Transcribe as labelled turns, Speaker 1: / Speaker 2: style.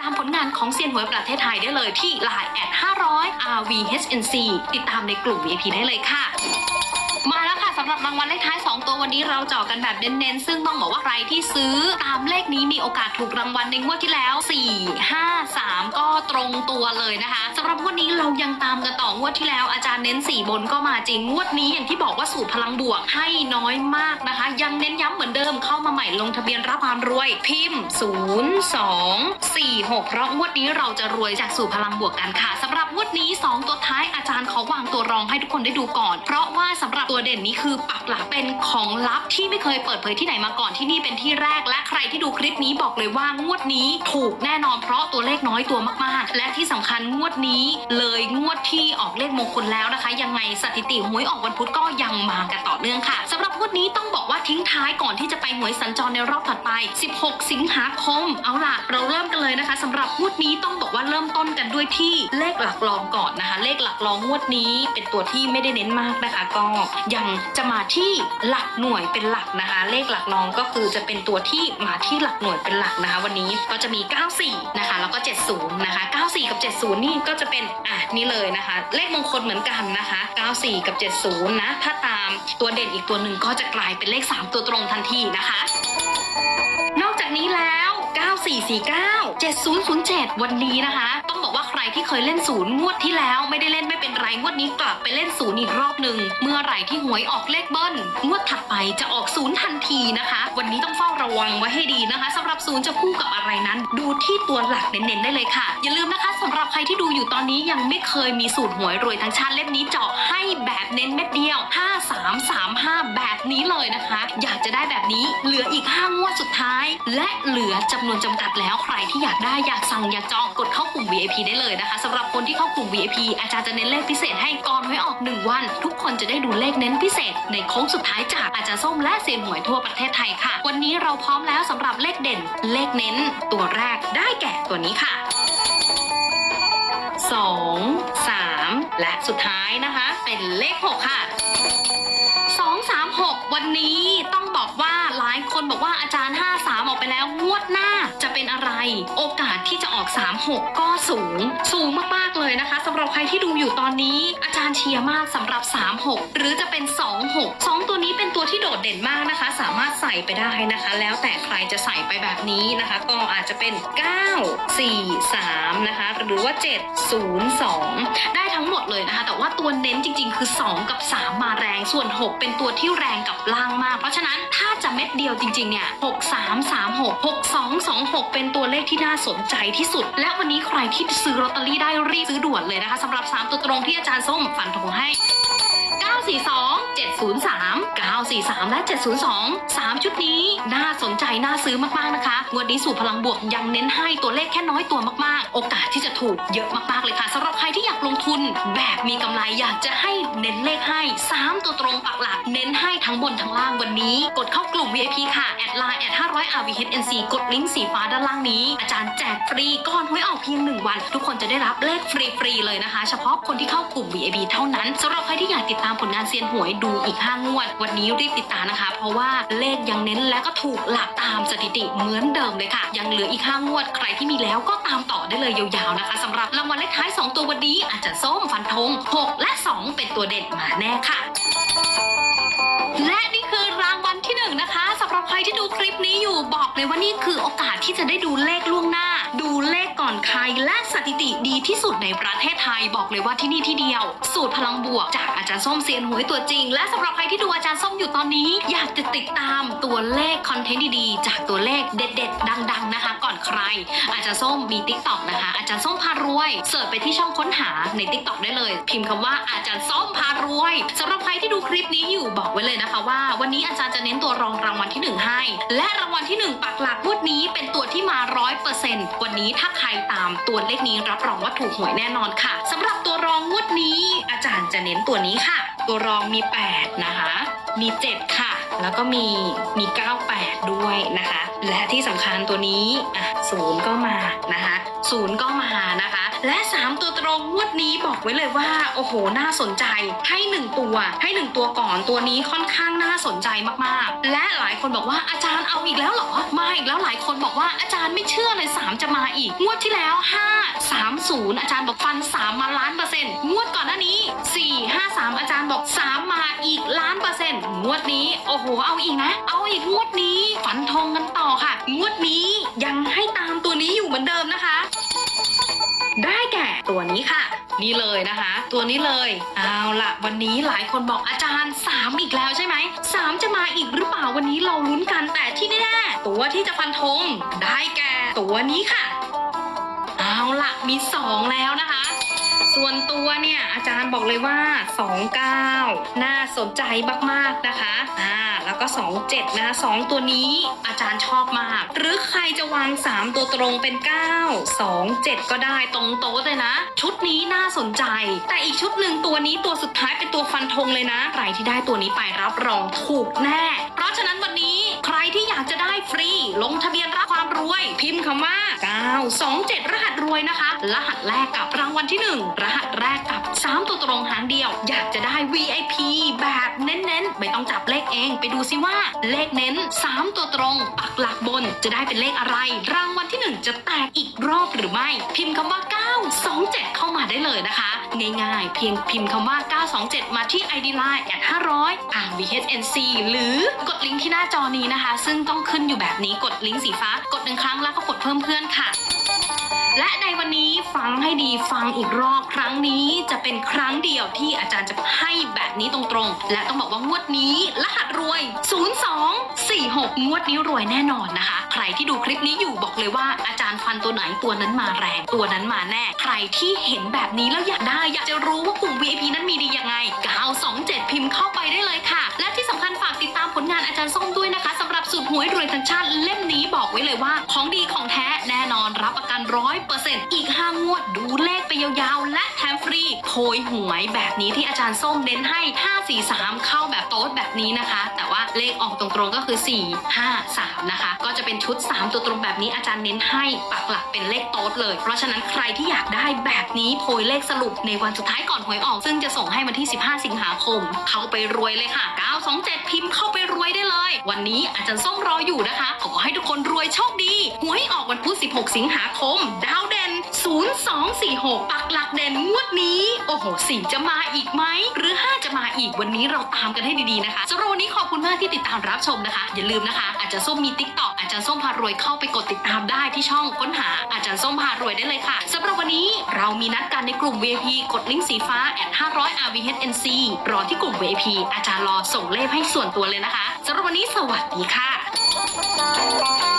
Speaker 1: ตามผลงานของเซียนหวยประเทศไทยได้เลยที่ Line แอด500 RVHNC ติดตามในกลุ่ม VIP ได้เลยค่ะ มาแล้วค่ะสำหรับรางวัลเลขท้าย 2 วันนี้เราเจาะกันแบบเน้นๆ ซึ่งต้องบอกว่าใครที่ซื้อตามเลขนี้มีโอกาสถูกรางวัลในงวดที่แล้ว 4 5 3 ก็ตรงตัวเลยนะคะสำหรับงวดนี้เรายังตามกันต่องวดที่แล้วอาจารย์เน้น 4 บนก็มาจริงงวดนี้อย่างที่บอกว่าสูตรพลังบวกให้น้อยมากนะคะ ยังเน้นย้ำเหมือนเดิมเข้ามาใหม่ลงทะเบียนรับความรวยพิมพ์ 0 2 4 6 เพราะงวดนี้เราจะรวยจากสูตรพลังบวกกันค่ะสำหรับงวดนี้ 2 ตัวท้ายอาจารย์ขอวางตัวรองให้ทุกคนได้ดูก่อน เพราะว่าสำหรับตัวเด่นนี้คือปักหลักเป็นของลับที่ไม่เคยเปิดเผยที่ไหนมาก่อนที่นี่เป็นที่แรกและใครที่ดูคลิปนี้บอกเลยว่างวดนี้ถูกแน่นอนเพราะตัวเลขน้อยตัวมากๆ และที่สำคัญงวดนี้เลยงวดที่ออกเลขมงคลแล้วนะคะ ยังไงสถิติหวยออกวันพุธก็ยังมากันต่อเนื่องค่ะสำหรับงวดนี้ต้องบอกว่าทิ้งท้ายก่อนที่จะไปหวยสัญจรในรอบถัดไป 16 สิงหาคม เอาล่ะ เราเริ่มกันเลยนะคะสำหรับงวดนี้ต้องบอกว่าเริ่มต้นกันด้วยที่เลขหลักรองก่อนนะคะ เลขหลักรองงวดนี้เป็นตัวที่ไม่ได้เน้นมากนะคะ ก็ยังจะมาที่หลักหน่วยเป็นหลักนะคะ เลขหลักรองก็คือจะเป็นตัวที่มาที่หลักหน่วยเป็นหลักนะคะ วันนี้ก็จะมี 94 นะคะ แล้วก็ 70 นะคะ 94 กับ 70 นี่ก็จะเป็นอะนี่เลยนะคะ เลขมงคลเหมือนกันนะคะ 94 กับ 70 นะ ถ้าตามตัวเด่นอีกตัวหนึ่งก็จะกลายเป็นเลข 3 ตัวตรงทันทีนะคะ นอกจากนี้แล้ว 9449 7007 วันนี้นะคะ ที่เคยเล่นศูนย์งวดที่แล้วไม่ได้เล่นไม่เป็นไรงวดนี้กลับไปเล่นศูนย์อีกรอบหนึ่งเมื่อไหร่ที่หวยออกเลขเบิ้ลงวดถัดไปจะออกศูนย์ทันทีนะคะ วันนี้ต้องเฝ้าระวังไว้ให้ดีนะคะสำหรับศูนย์จะคู่กับอะไรนั้น ดูที่ตัวหลักเน้นๆได้เลยค่ะ อย่าลืมนะคะสำหรับใครที่ดูอยู่ตอนนี้ยังไม่เคยมีสูตรหวยรวยทั้งชาติเล่มนี้เจาะให้แบบเน้นเม็ดเดียว 5335 แบบนี้เลยนะคะ อยากจะได้แบบนี้เหลืออีก5งวดสุดท้าย และเหลือจำนวนจำกัดแล้วใครที่อยากได้อยากสั่งอยากจองกดเข้ากลุ่ม VIP ได้เลยนะคะสำหรับคนที่เข้ากลุ่ม VIP อาจารย์จะเน้นเลขพิเศษให้ก่อนไว้ออก 1 วัน ทุกคนจะได้ดูเลขเน้นพิเศษ ในโค้งสุดท้ายจากอาจารย์ส้มและเซียนหวยทั่วประเทศไทยค่ะ วันนี้เราพร้อมแล้วสำหรับเลขเด่น เลขเน้น ตัวแรกได้แก่ตัวนี้ค่ะ 2 3 และสุดท้ายนะคะ เป็นเลข 6 ค่ะ 2 3 6 วันนี้ต้อง คนบอกว่าอาจารย์ 5 3 ออกไปแล้วงวดหน้าจะเป็นอะไร โอกาสที่จะออก 3 6 ก็สูง สูงมากๆเลยนะคะสำหรับใครที่ดูอยู่ตอนนี้ อาจารย์เชียร์มากสำหรับ 3 6 หรือจะเป็น 2 6 2 ตัวนี้เป็นตัวที่โดดเด่นมากนะคะ สามารถใส่ไปได้นะคะ แล้วแต่ใครจะใส่ไปแบบนี้นะคะ ก็อาจจะเป็น 9 4 3 นะคะ หรือว่า 7 0 2 ได้ทั้งหมดเลยนะคะ แต่ว่าตัวเน้นจริง ๆ คือ 2 กับ 3 มาแรงส่วน 6 เป็นตัวที่แรงกับล่างมาก เพราะฉะนั้นถ้าจะเม็ดเดียวจริงๆ เนี่ย6 3 3 6 6 2 2 6 เป็นตัวเลขที่น่าสนใจที่สุด และวันนี้ใครที่ซื้อลอตเตอรี่ได้รีบซื้อด่วนเลยนะคะสำหรับ 3 ตัวตรงที่อาจารย์ส้มฝันถงให้ 942 703 943 และ 702 3 ชุดนี้น่าสนใจน่าซื้อมากๆนะคะงวดนี้สู่พลังบวกยังเน้นให้ตัวเลขแค่น้อยตัวมากๆ โอกาสที่จะถูกเยอะมากๆเลยค่ะสำหรับใครที่อยากลงทุน แบบมีกำไรอยากจะให้เน้นเลขให้ 3 ตัวตรงปักหลัก เน้นให้ทั้งบนทั้งล่างวันนี้ กดเข้ากลุ่ม VIP ค่ะแอดไลน์แอด500 RVHNC กดลิงก์สีฟ้าด้านล่างนี้ อาจารย์แจกฟรีก่อนหวยออกเพียง 1 วัน ทุกคนจะได้รับเลขฟรีๆเลยนะคะ เฉพาะคนที่เข้ากลุ่ม VIP เท่านั้นสำหรับใครที่อยากติดตามผลงานเซียนหวยดูอีก 5 งวด วันนี้รีบติดตามนะคะ เพราะว่าเลขยังเน้นและก็ถูกหลักตามสถิติเหมือนเดิมเลยค่ะ ยังเหลืออีก 5 งวด ใครที่มีแล้วก็ตามต่อได้เลยยาวๆนะคะสำหรับรางวัลเลขท้าย 2 ตัววันนี้อาจจะส้มฟันธง6 และ 2 เป็นตัวเด่นมาแน่ค่ะ และนี่คือรางวัลที่หนึ่งนะคะสำหรับใครที่ดูคลิปนี้ บอกเลยว่านี่คือโอกาสที่จะได้ดูเลขล่วงหน้า ดูเลขก่อนใครและสถิติดีที่สุดในประเทศไทยบอกเลยว่าที่นี่ที่เดียว สูตรพลังบวกจากอาจารย์ส้มเซียนหวยตัวจริง และสำหรับใครที่ดูอาจารย์ส้มอยู่ตอนนี้ อยากจะติดตามตัวเลขคอนเทนต์ดีๆ จากตัวเลขเด็ด ๆ ดัง ๆ นะคะก ใคร อาจารย์ส้มมีติ๊กต็อกนะคะ อาจารย์ส้มพารวย เสิร์ชไปที่ช่องค้นหาในติ๊กต็อกได้เลย พิมพ์คำว่าอาจารย์ส้มพารวยสำหรับใครที่ดูคลิปนี้อยู่บอกไว้เลยนะคะว่า วันนี้อาจารย์จะเน้นตัวรองรางวัลที่หนึ่งให้ และรางวัลที่หนึ่งปักหลักงวดนี้เป็นตัวที่มาร้อยเปอร์เซ็นต์วันนี้ถ้าใครตามตัวเลขนี้รับรองว่าถูกหวยแน่นอนค่ะสำหรับตัวรองงวดนี้ อาจารย์จะเน้นตัวนี้ค่ะ ตัวรองมี 8 นะคะ มี 7 ค่ะ แล้วก็มีมี 98 ด้วยนะคะ และที่สำคัญตัวนี้อะศูนย์ก็มานะคะศูนย์ก็มานะคะ และ 3 ตัวตรงงวดนี้บอกไว้เลยว่า โอ้โห น่าสนใจให้ 1 ตัว ให้ 1 ตัวก่อนตัวนี้ค่อนข้างน่าสนใจมากๆ และหลายคนบอกว่าอาจารย์เอาอีกแล้วเหรอมาอีกแล้วหลายคนบอกว่าอาจารย์ไม่เชื่อเลย 3 จะมาอีก งวดที่แล้ว 5 3 0 อาจารย์บอกฟัน 3 มาล้านเปอร์เซ็นต์งวดก่อนหน้านี้ 4 5 3 อาจารย์บอก 3 มาอีกล้านเปอร์เซ็นต์งวดนี้โอ้โหเอาอีกนะ เอาอีกงวดนี้ฝันธงกันต่อค่ะ งวดนี้ยังให้ตามตัวนี้อยู่เหมือนเดิมนะคะ ได้แก่ตัวนี้ค่ะ นี่เลยนะคะ ตัวนี้เลยเอาล่ะวันนี้หลายคนบอกอาจารย์ 3 อีกแล้วใช่ไหม3จะมาอีกหรือเปล่าวันนี้เราลุ้นกันแต่ที่แน่ๆตัวที่จะฟันธงได้แก่ตัวนี้ค่ะ เอาล่ะมี 2 แล้วนะคะ ส่วนตัวเนี่ยอาจารย์บอกเลยว่า 29 น่าสนใจมากๆนะคะอ่าแล้วก็ 27 นะคะ 2 ตัวนี้อาจารย์ชอบมาก หรือใครจะวาง 3 ตัวตรงเป็น 9 2 7 ก็ได้ตรงโต๊ะเลยนะ ชุดนี้น่าสนใจ แต่อีกชุดหนึ่งตัวนี้ตัวสุดท้ายเป็นตัวฟันธงเลยนะ ใครที่ได้ตัวนี้ไปรับรองถูกแน่ ราะฉะนั้นวันนี้ใครที่อยากจะได้ฟรี ลงทะเบียนรับความรวย พิมพ์คำว่า 927 รหัสรวยนะคะ รหัสแรกกับรางวัลที่ 1 รหัสแรกกับ 3 ตัวตรงหางเดียว อยากจะได้ VIP แบบเน้นๆ ไม่ต้องจับเลขเอง ไปดูซิว่าเลขเน้น 3 ตัวตรงปักหลักบนจะได้เป็นเลขอะไร รางวัลที่ 1 จะแตกอีกรอบหรือไม่ พิมพ์คำว่า 927 เข้ามาได้เลยนะคะ ง่ายๆ เพียงพิมพ์คำว่า 927 มาที่ ID Line แอด500 RVHNC หรือกดลิงก์ที่หน้าจอนี้นะคะ ซึ่งต้องขึ้นอยู่แบบนี้กดลิงก์สีฟ้ากดหนึ่งครั้งแล้วก็กดเพิ่มเพื่อนค่ะ และในวันนี้ฟังให้ดีฟังอีกรอบครั้งนี้จะเป็นครั้งเดียวที่อาจารย์จะให้แบบนี้ตรงๆ และต้องบอกว่างวดนี้รหัสรวย 0246 งวดนี้รวยแน่นอนนะคะ ใครที่ดูคลิปนี้อยู่บอกเลยว่าอาจารย์ฟันตัวไหนตัวนั้นมาแรงตัวนั้นมาแน่ ใครที่เห็นแบบนี้แล้วอยากได้อยากจะรู้ว่ากลุ่ม VIP นั้นมีดียังไง927 พิมพ์เข้าไปได้เลยค่ะ และที่สำคัญฝากติดตามผลงานอาจารย์ส้มด้วยนะคะสำหรับสูตรหวยรวยทั้งชาติเล่มนี้บอกไว้เลยว่า ของดีของแท้แร้อยเปอร์เซ็นต์อีก 5 งวดดูเลขไปยาวๆ และแถมฟรีโพยหวยแบบนี้ที่อาจารย์ส้มเน้นให้ 5 4 3 เข้าแบบโต๊ดแบบนี้นะคะ แต่ว่าเลขออกตรงๆก็คือ 4 5 3 นะคะ ก็จะเป็นชุด 3 ตัวตรงแบบนี้อาจารย์เน้นให้ปักหลักเป็นเลขโต๊ดเลย เพราะฉะนั้นใครที่อยากได้แบบนี้โพยเลขสรุปในวันสุดท้ายก่อนหวยออก ซึ่งจะส่งให้วันที่ 15 สิงหาคม เข้าไปรวยเลยค่ะ 927 พิมพ์เข้าไปรวยได้เลย วันนี้อาจารย์ส้มรออยู่นะคะขอให้ทุกคนรวยโชคดีหวยออก วันพุธ 16 สิงหาคม ดาวเด่น 0246 ปักหลักเด่นงวดนี้ โอ้โห4จะมาอีกไหม หรือ 5 จะมาอีกวันนี้เราตามกันให้ดีๆนะคะสำหรับวันนี้ขอบคุณมากที่ติดตามรับชมนะคะ อย่าลืมนะคะ อาจารย์ส้มมี t ิ k t o k อกอาจารย์ส้มพารวยเข้าไปกดติดตามได้ที่ช่องค้นหาอาจารย์ส้มพารวยได้เลยค่ะสำหรับวันนี้เรามีนัดกันในกลุ่ม VIP กดลิงก์สีฟ้า at 500 RVHNC รอที่กลุ่ม VIP อาจารย์รอส่งเลขให้ส่วนตัวเลยนะคะสำหรับวันนี้สวัสดีค่ะ